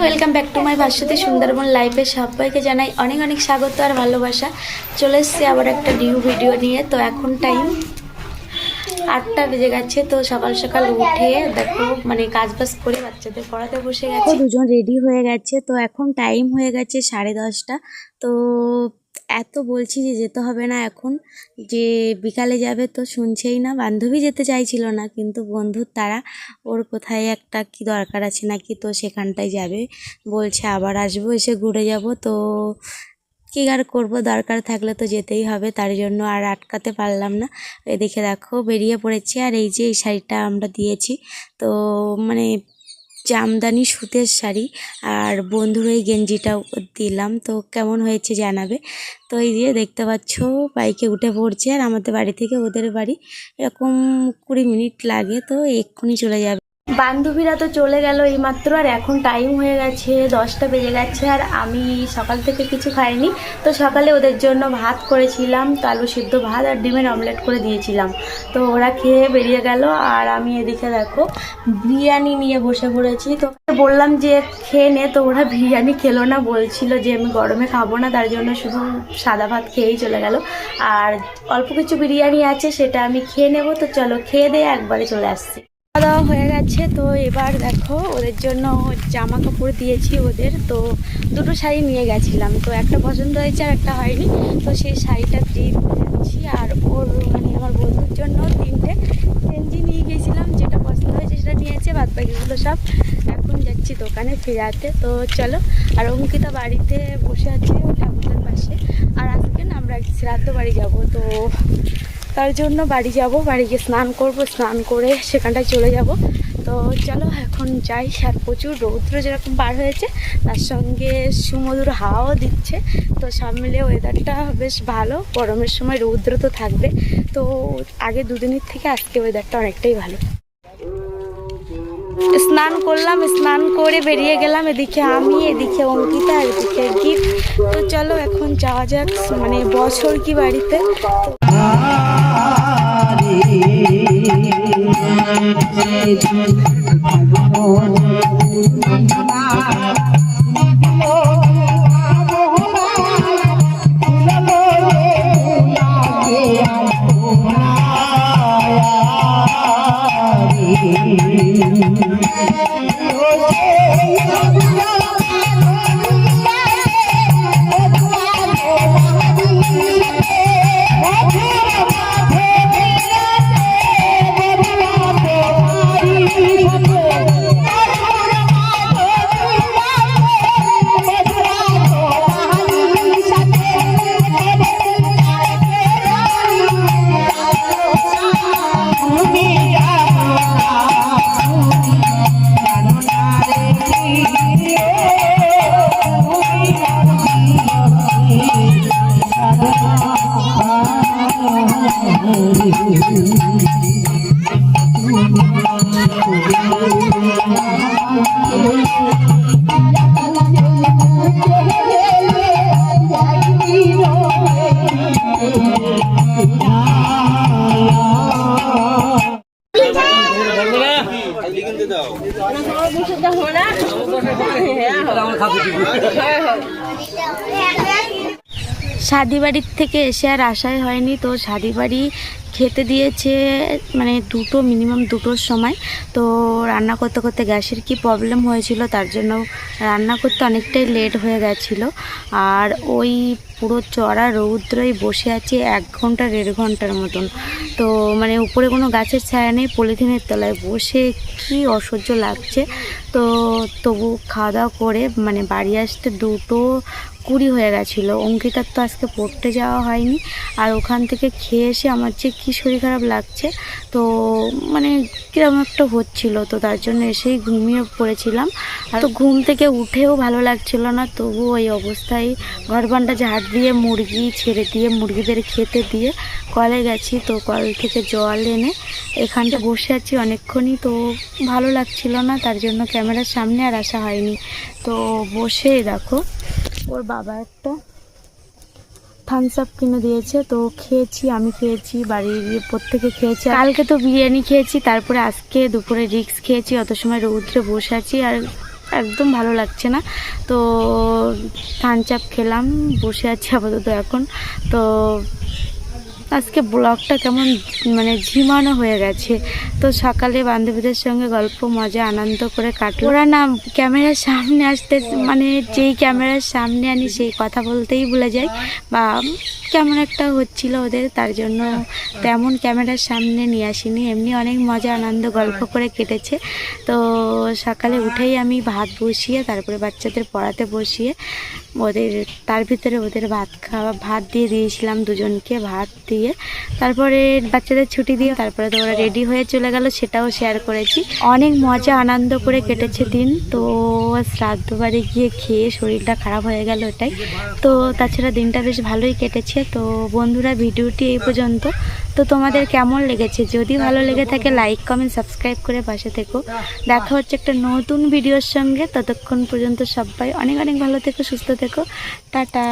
Welcome back to my Bhaswati Sundarban লাইফে সবাইকে জানাই অনেক অনেক স্বাগত আর ভালোবাসা। চলে এসছি আবার একটা ডিউ ভিডিও নিয়ে। তো এখন টাইম আটটা বেজে গেছে, তো সকাল সকাল উঠে দেখো মানে কাজ বাজ করে বাচ্চাদের পড়াতে বসে গেছে। দুজন রেডি হয়ে গেছে, তো এখন টাইম হয়ে গেছে সাড়ে দশটা। তো এত বলছি যে যেতে হবে না এখন। যে বিকালে যাবে তো শুনছেই না, বান্ধবী যেতে চাইছিল না, কিন্তু বন্ধুর তারা ওর কোথায় একটা কি দরকার আছে নাকি তো সেখানটায় যাবে। বলছে আবার আসব, এসে ঘুরে যাব, তো কী আর করব, দরকার থাকলে তো যেতেই হবে, তার জন্য আর আটকাতে পারলাম না। এদিকে দেখো, বেরিয়ে পড়েছি, আর এই যে এই শাড়িটা আমরা দিয়েছি, তো মানে জামদানি সুতের শাড়ি আর বন্ধুর ওই গেঞ্জিটাও দিলাম। তো কেমন হয়েছে জানাবে। তো এই যে দেখতে পাচ্ছ, বাইকে উঠে পড়ছে আর আমাদের বাড়ি থেকে ওদের বাড়ি এরকম কুড়ি মিনিট লাগে। তো এক্ষুনি চলে যাবে। বান্ধবীরা তো চলে গেল এইমাত্র, আর এখন টাইম হয়ে গেছে, দশটা বেজে গেছে, আর আমি সকাল থেকে কিছু খাইনি। তো সকালে ওদের জন্য ভাত করেছিলাম, তো আলু সিদ্ধ ভাত আর ডিমের অমলেট করে দিয়েছিলাম। তো ওরা খেয়ে বেরিয়ে গেল, আর আমি এদিকে দেখো, বিরিয়ানি নিয়ে বসে পড়েছি। তো বললাম যে খেয়ে নে, তো ওরা বিরিয়ানি খেলো না, বলছিল যে আমি গরমে খাব না, তার জন্য শুধু সাদা ভাত খেয়েই চলে গেল। আর অল্প কিছু বিরিয়ানি আছে, সেটা আমি খেয়ে নেব, তো চলো খেয়ে দিয়ে একবারে চলে আসছি। খাওয়া দাওয়া হয়ে গেছে, তো এবার দেখো ওদের জন্য জামা কাপড় দিয়েছি ওদের, তো দুটো শাড়ি নিয়ে গেছিলাম। তো একটা পছন্দ হয়েছে আর একটা হয়নি, তো সেই শাড়িটা দিয়ে দিচ্ছি আর ওর মানে আমার বন্ধুর জন্য তিনটে গেঞ্জি নিয়ে গেছিলাম, যেটা পছন্দ হয়েছে সেটা নিয়েছে বাদ বাকিগুলো সব এখন যাচ্ছি দোকানে ফেরাতে। তো চলো, আর অঙ্কিতা বাড়িতে বসে আছে ঠাকুরের পাশে। আর আজকে না আমরা শ্রাদ্ধ বাড়ি যাব, তো তার জন্য বাড়ি যাব, বাড়ি গিয়ে স্নান করব, স্নান করে সেখানটায় চলে যাব। তো চলো, এখন যাই আর প্রচুর রৌদ্র যেরকম বার হয়েছে, তার সঙ্গে সুমধুর হাওয়াও দিচ্ছে। তো সব মিলে ওয়েদারটা বেশ ভালো, গরমের সময় রৌদ্র তো থাকবে। তো আগে দুদিনের থেকে আজকে ওয়েদারটা অনেকটাই ভালো। স্নান করলাম, স্নান করে বেরিয়ে গেলাম, এদিকে আমি, এদিকে অঙ্কিতা, এদিকে গিফট। তো চলো, এখন যাওয়া যাক মানে বছর কি বাড়িতে? তো Thank you. শাদি বাড়ির থেকে এসে আর আশাই হয়নি। তো শাদি বাড়ি খেতে দিয়েছে মানে দুটো মিনিমাম দুটোর সময়। তো রান্না করতে করতে গ্যাসের কি প্রবলেম হয়েছিল, তার জন্য রান্না করতে অনেকটাই লেট হয়ে গেছিল। আর ওই পুরো চড়া রৌদ্রই বসে আছি এক ঘণ্টা দেড় ঘণ্টার মতন। তো মানে উপরে কোনো গাছের ছায়া নেই, পলিথিনের তলায় বসে কি অসহ্য লাগছে। তো তবু খাওয়া দাওয়া করে মানে বাড়ি আসতে দুটো কুড়ি হয়ে গেছিল। অঙ্কিতার তো আজকে পড়তে যাওয়া হয়নি। আর ওখান থেকে খেয়ে এসে আমার যে কী শরীর খারাপ লাগছে, তো মানে কীরকম একটা হচ্ছিল। তো তার জন্য এসেই ঘুমিয়ে পড়েছিলাম। আর তো ঘুম থেকে উঠেও ভালো লাগছিল না তবু ওই অবস্থায় ঘর বান্ডা ঝাড় দিয়ে মুরগি ছেড়ে দিয়ে মুরগিদের খেতে দিয়ে কলে গেছি তো কল থেকে জল এনে এখানটা বসে আছি অনেকক্ষণই তো ভালো লাগছিল না, তার জন্য ক্যামেরার সামনে আর আসা হয়নি। তো বসে দেখো, ওর বাবা একটা থামস আপ কিনে দিয়েছে, তো খেয়েছি, আমি খেয়েছি, বাড়ির প্রত্যেকে খেয়েছি। কালকে তো বিরিয়ানি খেয়েছি, তারপরে আজকে দুপুরে রিক্স খেয়েছি, অত সময় রৌদ্রে বসে আছি, আর একদম ভালো লাগছে না। তো ধান চাপ খেলাম, বসে আছি আপাতত এখন। তো আজকে ব্লগটা কেমন মানে ঝিমানো হয়ে গেছে। তো সকালে বান্ধবীদের সঙ্গে গল্প, মজা, আনন্দ করে কাটলো। ওরা না ক্যামেরার সামনে আসতে মানে যেই ক্যামেরার সামনে আনি সেই কথা বলতেই ভুলে যায় বা কেমন একটা হচ্ছিল ওদের, তার জন্য তেমন ক্যামেরার সামনে নিয়ে আসিনি। এমনি অনেক মজা, আনন্দ, গল্প করে কেটেছে। তো সকালে উঠেই আমি ভাত বসিয়ে, তারপরে বাচ্চাদের পড়াতে বসিয়ে, ওদের, তার ভিতরে ওদের ভাত খাওয়া, ভাত দিয়ে দিয়েছিলাম দুজনকে, ভাত দিয়ে। তারপরে বাচ্চাদের ছুটি দিয়ে তারপরে তো ওরা রেডি হয়ে চলে গেল, সেটাও শেয়ার করেছি। অনেক মজা, আনন্দ করে কেটেছে দিন। তো শ্রাদ্ধ বাড়ি গিয়ে খেয়ে শরীরটা খারাপ হয়ে গেল ওটাই। তো তাছাড়া দিনটা বেশ ভালোই কেটেছে। তো বন্ধুরা, ভিডিওটি এই পর্যন্ত। তো তোমাদের কেমন লেগেছে? যদি ভালো লেগে থাকে লাইক কমেন্ট সাবস্ক্রাইব করে পাশে থেকো। দেখা হচ্ছে একটা নতুন ভিডিওর সঙ্গে। ততক্ষণ পর্যন্ত সবাই অনেক অনেক ভালো থেকো, সুস্থ থেকো। টাটা।